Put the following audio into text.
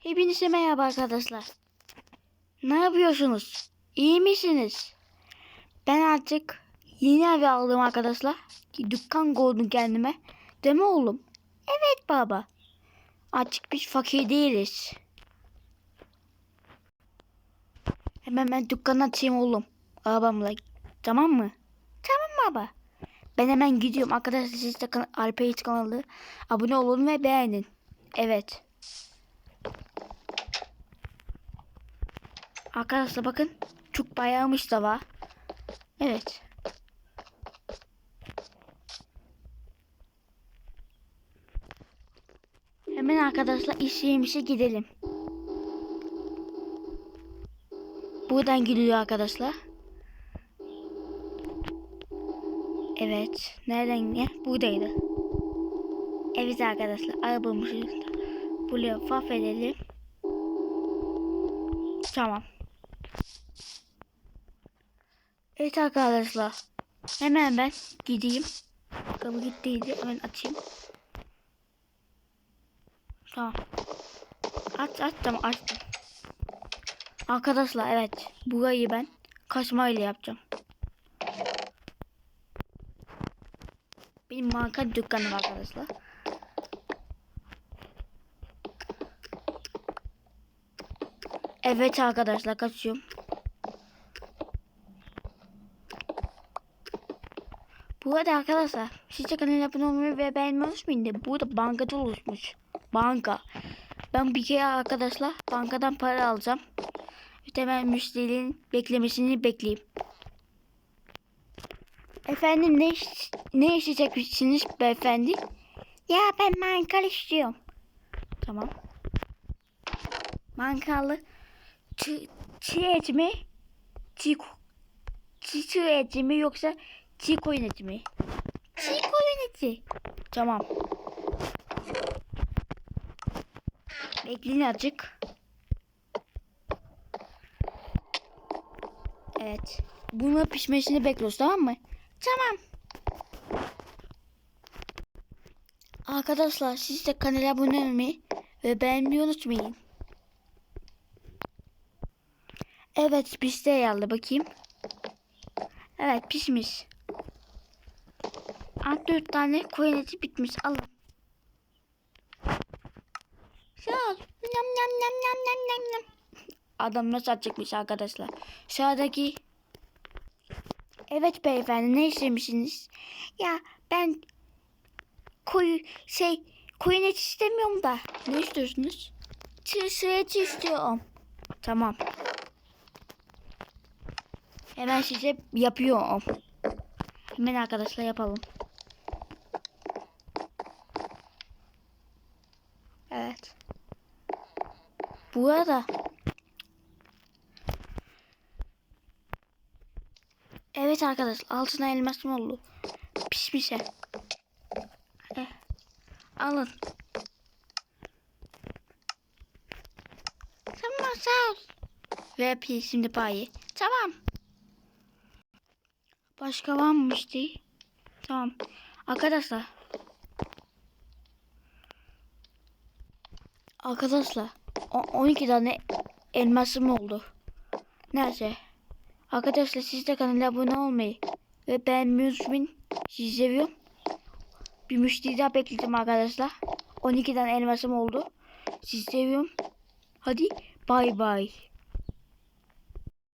Hepinize merhaba arkadaşlar. Ne yapıyorsunuz? İyi misiniz? Ben artık yeni ev aldım arkadaşlar. Dükkan kurdum kendime. Mi oğlum? Evet baba. Artık biz fakir değiliz. Hemen ben dükkanı açayım oğlum. Arabamla. Tamam mı? Tamam baba. Ben hemen gidiyorum. Arkadaşlar siz de Alper kanalı abone olun ve beğenin. Evet. Arkadaşlar bakın. Çok bayağımış da var. Evet. Hemen arkadaşlar iş yerimize gidelim. Buradan gidiyor arkadaşlar. Evet. Nereden ne? Buradaydı. Evet arkadaşlar. Arabamızı buraya faf edelim. Tamam. Evet arkadaşlar. Hemen ben gideyim. Kapı gittiydi. Hemen açayım. Tamam. Aç aç tamam açtım. Arkadaşlar evet. Burayı ben kaçmayla yapacağım. Benim marka dükkanım arkadaşlar. Evet arkadaşlar kaçıyorum. Bu arada arkadaşlar sizce kanala abone olmayı ve beğenmeyi unutmayın de burada bankada oluşmuş. Banka. Ben bir kere arkadaşlar bankadan para alacağım. İşte ben müşterinin beklemesini bekleyeyim. Efendim ne ne isteyeceksiniz beyefendi? Ya ben mangal istiyorum. Tamam. Mangalı çi, çiğ et mi? Çiğ, çiğ, çiğ et mi yoksa koyun eti mi? Koyun eti. Tamam. Bekleyin azıcık. Evet. Bunun pişmesini bekliyoruz tamam mı? Tamam. Arkadaşlar siz de kanala abone olmayı ve beğenmeyi unutmayın. Evet pişti herhalde bakayım. Evet pişmiş. Dört tane koyun eti bitmiş. Alın. Ol. Nam nam nam nam nam nam nam. Adam nasıl açıkmış arkadaşlar. Sağdaki Evet beyefendi ne istemişsiniz? Ya ben koyu şey koyun eti istemiyorum da. Ne istiyorsunuz? Çığ eti istiyorum. Tamam. Hemen size yapıyorum. Hemen arkadaşlar yapalım. Evet. Bu arada Evet arkadaşlar altına elmas mı oldu? Pişmişe. Eh. Alın. Tamam sağ ol. Ve şimdi payı. Tamam. Başka var mı işte? Tamam. Arkadaşlar. Arkadaşlar. O- 12 tane elmasım oldu. Neyse. Arkadaşlar siz de kanala abone olmayı ve beğenmeyi unutmayın. Sizi seviyorum. Bir müşteri daha bekledim arkadaşlar. 12 tane elmasım oldu. Sizi seviyorum. Hadi bay bay.